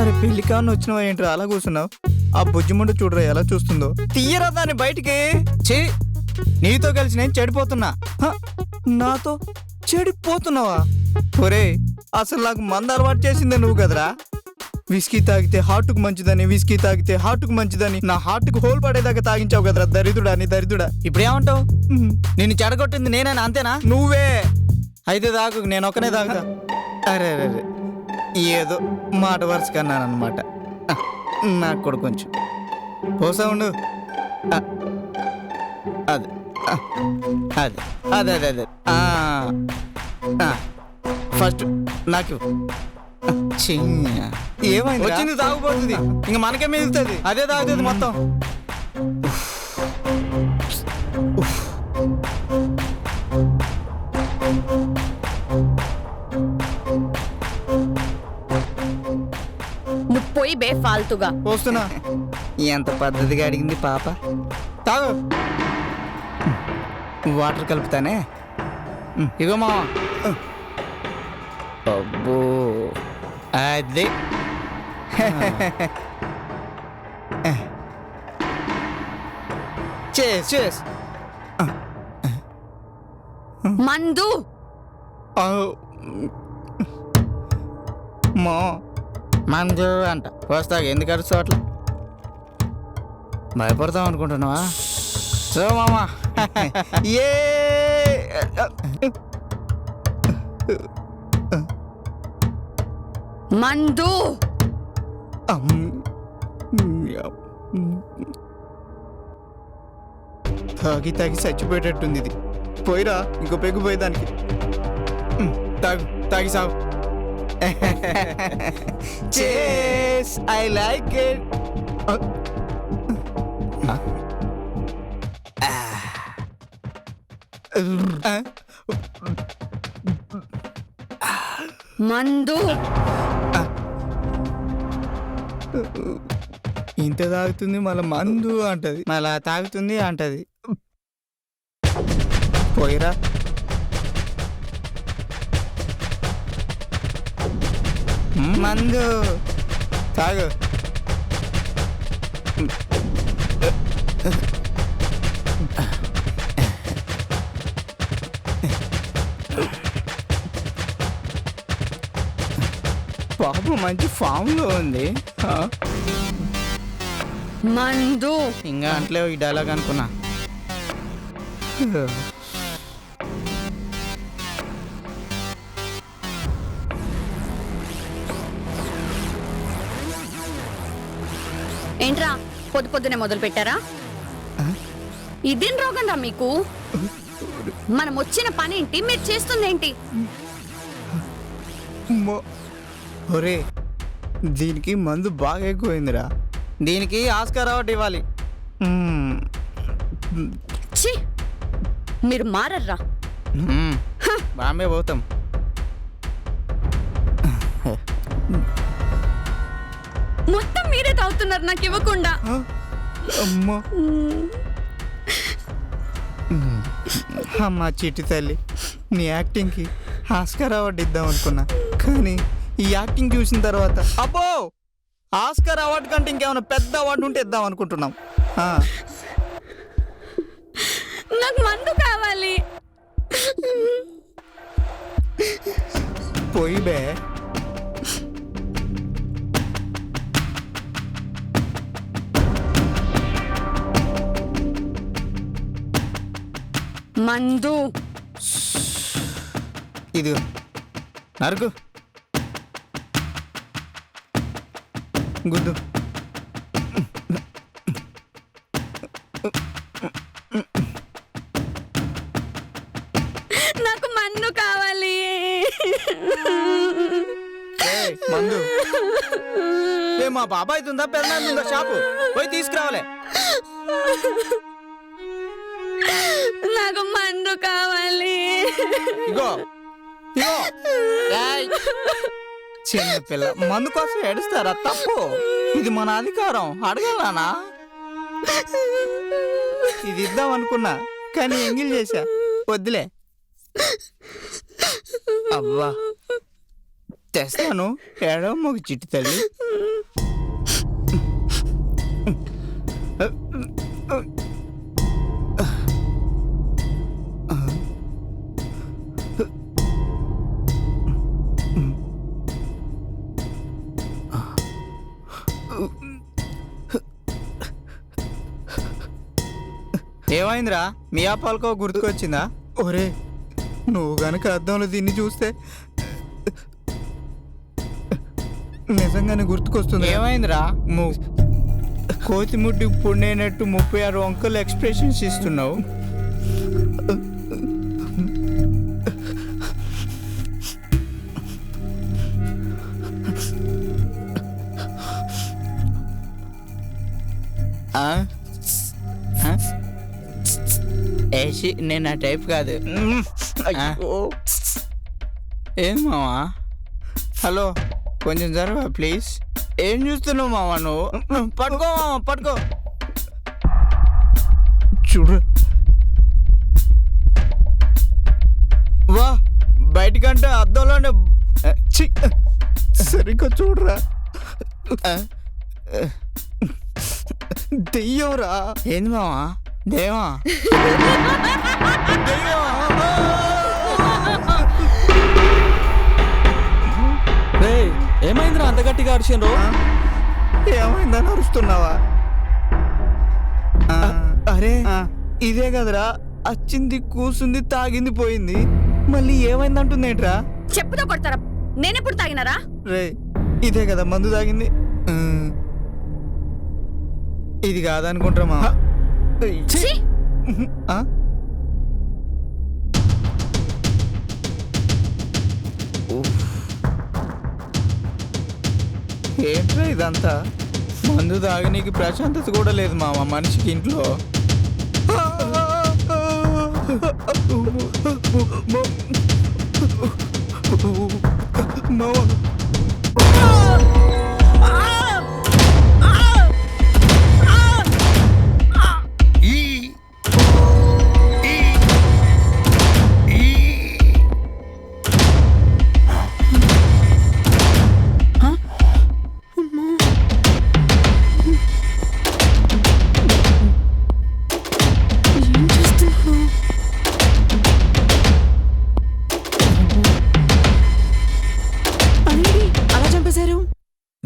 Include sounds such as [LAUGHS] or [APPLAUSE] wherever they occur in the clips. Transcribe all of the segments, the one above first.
అరే పెళ్ళి కాని వచ్చినవా ఏంట్రా? అలా కూర్చున్నావు? ఆ బుజ్జిముండు చూడరా ఎలా చూస్తుందో. తీయరా దాన్ని బయటికి. చే నీతో కలిసి నేను చెడిపోతున్నా. నాతో చెడిపోతున్నావా? ఒరే అసలు నాకు మంద అలవాటు చేసిందే నువ్వు కదరా. విస్కీ తాగితే హార్ట్కు మంచిదని విస్కీ తాగితే హార్ట్కు మంచిదని నా హార్ట్కు హోల్ పడేదాకా తాగించావు కదరా దరిద్రుడా నీ దరిద్రుడా ఇప్పుడు ఏమంటావు నిన్ను చెడగొట్టింది నేనేనా అంతేనా? నువ్వే. అయితే తాగు నేను ఒక్కనే తాగుతా. అరే అరే అరే. ఏదో మాట వరుస కన్నాను అనమాట నాకు కూడా కొంచెం. పోసా ఉండు. అదే అదే అదే అదే అదే. ఫస్ట్ నాకు ఏమైంది వచ్చింది తాగుపోతుంది ఇంక మనకే మిగులుతుంది? అదే తాగుతుంది మొత్తం. నువ్వు పోయి బే ఫాల్తుగా. వస్తున్నా. ఎంత పద్ధతిగా అడిగింది పాప? తాగు. వాటర్ కలుపుతానే? ఇగో మా అబ్బో. అది. [LAUGHS] చేస్ చేస్. మందు. మా మంజు అంట. వస్తాగా ఎందుకు అరుస్తావు అట్లా? భయపడతాం అనుకుంటున్నావా? సో మామా. [LAUGHS] ఏ! మందు! తాగి తాగి చచ్చిపోయేటట్టుంది ఇది. పోయిరా ఇంకో పెగ్గు పోయేదానికి. తాగు తాగి సాగు చేస్ ఐ లైక్ ఇట్ మందు. ఇంత తాగుతుంది మళ్ళీ మందు అంటది మళ్ళా తాగుతుంది అంటది. పోయిరా. మందు. తాగు. బాబు మంచి ఫామ్లో ఉంది? మందు. ఇంకా అంటలే ఈ డైలాగ్ అనుకున్నా. ఏంట్రా పొద్దు పొద్దునే మొదలు పెట్టారా? ఇదేం రోగం రా మీకు? మనం వచ్చిన పని ఏంటి? మీరు చేస్తుంది ఏంటి? ఒరే దీనికి మందు బాగా ఎక్కువైందిరా. దీనికి ఆస్కార్ అవార్డు ఇవ్వాలి. మీరు మారర్రా. బాంబే పోతాం. తాగుతున్నారు నాకు ఇవ్వకుండా? అమ్మా. అమ్మా చిట్టి తల్లి నీ యాక్టింగ్కి ఆస్కార్ అవార్డు ఇద్దాం అనుకున్నా. కానీ ఈ యాక్టింగ్ చూసిన తర్వాత అబ్బో! ఆస్కార్ అవార్డు కంటే ఇంకేమైనా పెద్ద అవార్డు ఉంటే ఇద్దాం అనుకుంటున్నాం. నాకు మందు కావాలి. పోయి బే. మందు. ఇది నరుకు. గుద్దు నాకు మందు కావాలి. ఏయ్, మందు. ఏ మా బాబాయ్ ఉందా పెద్దనాన్న ఉందా షాపు? పోయి తీసుకురావాలి. నాకు మందు కావాలి. ఇగో ఇగో. ఏయ్. చిన్న పిల్ల మందు కోసం ఏడుస్తారా? తప్పు. ఇది మన అధికారం. అడగలానా ఇది ఇద్దాం అనుకున్నా కానీ ఎంగిల్ చేశా. వద్దులే. అవ్వా. తెస్తాను. ఏడవ మొగ చిట్టి తల్లి. ఏమైందిరా మీ పాలకో గుర్తుకొచ్చిందా ఒరే నువ్వు గనక అద్దంలో దీన్ని చూస్తే నిజంగానే గుర్తుకొస్తుంది ఏమైందిరా కోతి ముడ్డి పుండైనట్టు ముప్పై ఆరు వంకలు ఎక్స్ప్రెషన్స్ ఇస్తున్నావు? ఆ? ఏసి నేను ఆ టైప్ కాదు? ఏం మావా? హలో కొంచెం జరవా ప్లీజ్? ఏం చూస్తున్నావు మావా నువ్వు? పట్టుకో మావా పట్టుకో. చూడు. వా బయటికంటే అద్దంలోనే! సరిగ్గా చూడరా. దెయ్యంరా. ఏంది మావా? దేవా [LAUGHS] రేయ్ ఏమైందిరా అంత గట్టిగా అరిచారు ఏమైందని అరుస్తున్నావా అరే ఇదే కదరా వచ్చింది కూసుంది తాగింది పోయింది. మళ్ళీ ఏమైంది అంటుందేంట్రా చెప్పుతో కొడతారా? నేనెప్పుడు తాగినారా? రే ఇదే కదా మందు తాగింది. ఇది కాదనుకుంటారా మా ఛీ! ఆ? ఉఫ్. ఏంట్రా ఇదంతా మందు తాగనీకి ప్రశాంతత కూడా లేదు మామ మనిషికి ఇంట్లో మామ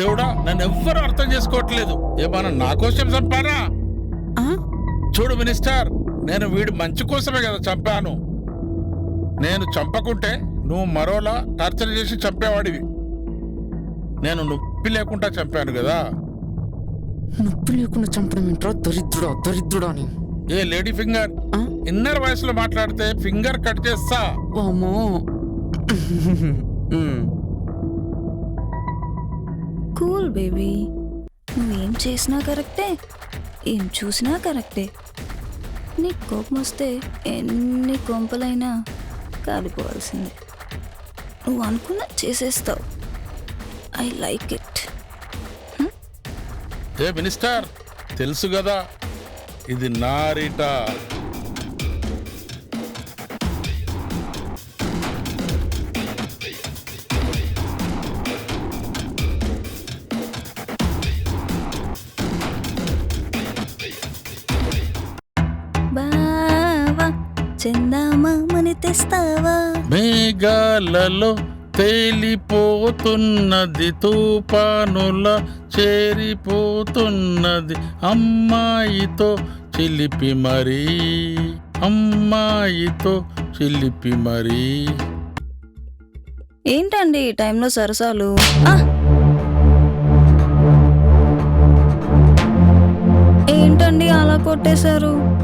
దేవుడా నన్ను ఎవ్వరూ అర్థం చేసుకోవట్లేదు. ఏమన్నా నా కోసం చంపారా? చూడు మినిస్టర్ నేను వీడి మంచి కోసమే కదా చంపాను. నేను చంపకుంటే నువ్వు మరోలా టార్చర్ చేసి చంపేవాడివి. నేను నొప్పి లేకుండా చంపాను కదా. నొప్పి లేకుండా చంపడం ఏంట్రా? దరిద్రుడా దరిద్రుడా అని. ఏ లేడీ ఫింగర్? ఇన్నర్ వాయిస్లో మాట్లాడితే ఫింగర్ కట్ చేస్తా. Cool baby. నువ్వేం చేసినా కరెక్టే ఏం చూసినా కరెక్టే. నీ కోపం వస్తే ఎన్ని కొంపలైనా కాలిపోవాల్సిందే. నువ్వు అనుకున్న చేసేస్తావు. I like it. A minister తెలుసు కదా ఇది నారిటా తెస్తావా మేఘాలలో తేలిపోతున్నది తుఫానుల చేరిపోతున్నది. అమ్మాయితో చిలిపి మరీ అమ్మాయితో చిలిపి మరీ. ఏంటండి ఈ టైంలో సరసాలు? ఆ! ఏంటండి అలా కొట్టేశారు?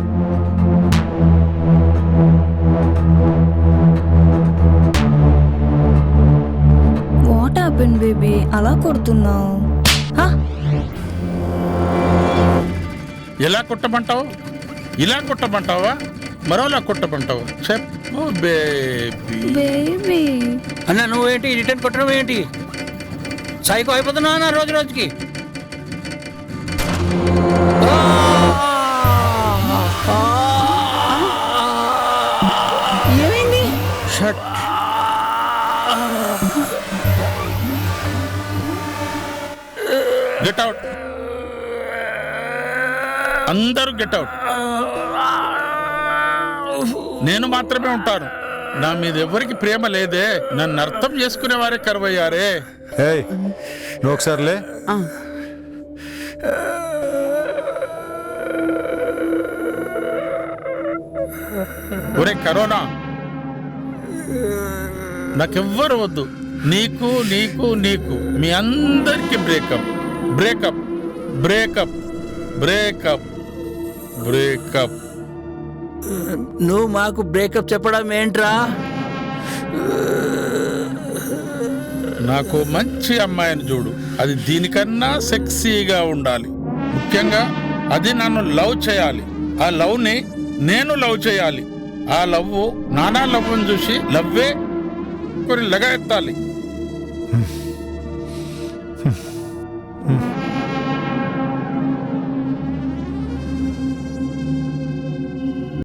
అలా కొడుతున్నావు? ఎలా కుట్టమంటావు? ఇలా కుట్టమంటావా? మరోలా కుట్టమంటావు? చెప్పు బేబీ బేబీ అన్న నువ్వేంటి? రిటర్న్ కొట్టడం ఏంటి? సైకో అయిపోతున్నావు అన్న రోజు రోజుకి? ఏమైంది గెట్ అవుట్. అందరూ గెట్ అవుట్. నేను మాత్రమే ఉంటాను. నా మీద ఎవరికి ప్రేమ లేదే. నన్ను అర్థం చేసుకునే వారే కరువయ్యారే. ఏయ్ నువ్వు ఒకసారిలే ఒరే కరోనా. నాకెవ్వరు వద్దు. నీకు నీకు నీకు. మీ అందరికి breakup. Breakup breakup breakup breakup. నువ్వు మాకు బ్రేకప్ చెప్పడం ఏంట్రా? నాకు మంచి అమ్మాయిని చూడు. అది దీనికన్నా సెక్సీగా ఉండాలి. ముఖ్యంగా అది నన్ను లవ్ చేయాలి. ఆ లవ్ని నేను లవ్ చేయాలి. ఆ లవ్ నానా లవ్ని చూసి లవ్వే కొన్ని లగ ఎత్తాలి.